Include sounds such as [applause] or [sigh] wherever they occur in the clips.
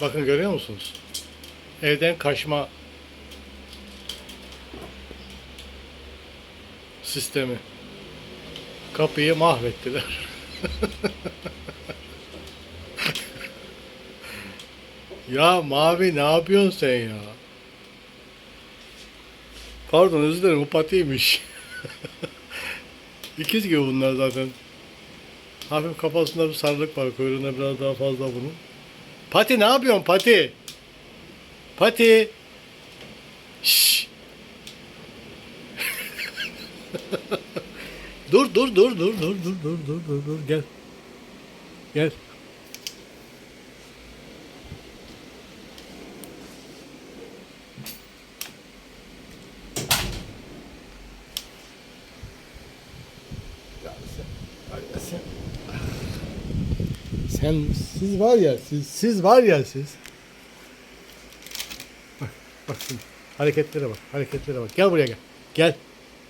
Bakın görüyor musunuz? Evden kaçma sistemi. Kapıyı mahvettiler. [laughs] ya Mavi ne yapıyorsun sen ya? Pardon özür dilerim bu patiymiş. [laughs] İkiz gibi bunlar zaten. Hafif kafasında bir sarılık var. Kuyruğunda biraz daha fazla bunun. Pati ne yapıyorsun Pati? Pati. Dur dur dur dur dur dur dur dur dur dur gel. Gel. Ya sen, ya sen, sen siz var ya siz siz var ya siz. Bak, bak şimdi. Hareketlere bak hareketlere bak. Gel buraya gel. Gel.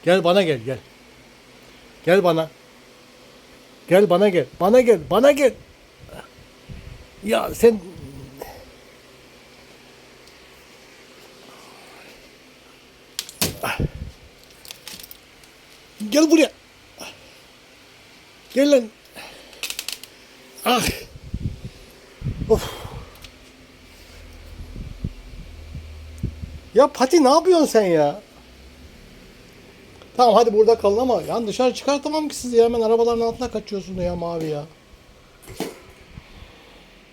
Gel bana gel gel. Gel bana. Gel bana gel. Bana gel bana gel. Ya sen gel buraya. Gel lan ah of Ya Pati ne yapıyorsun sen ya? Tamam hadi burada kalın ama yani dışarı çıkartamam ki sizi ya. Hemen arabaların altına kaçıyorsun ya mavi ya.